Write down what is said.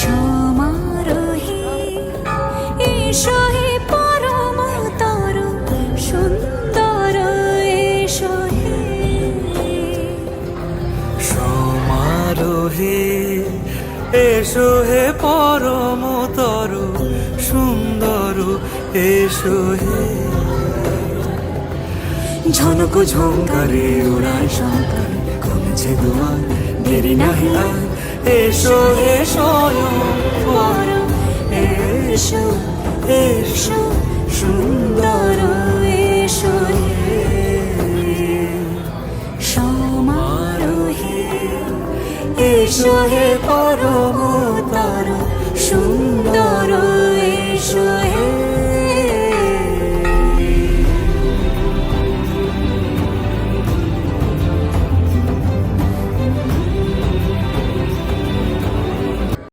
সমারোহে এসো হে পরম তরু সুন্দর এসো হে। সমারোহে এসো হে পরম তরু সুন্দর এসো হে। ঝনক ঝঙ্কারে উড়ায় শঙ্কর কমেছে দুয়ার দেরি নাহি আর এসো পরম এসো এসো সুন্দর এসো সমারোহে এসো হে পরম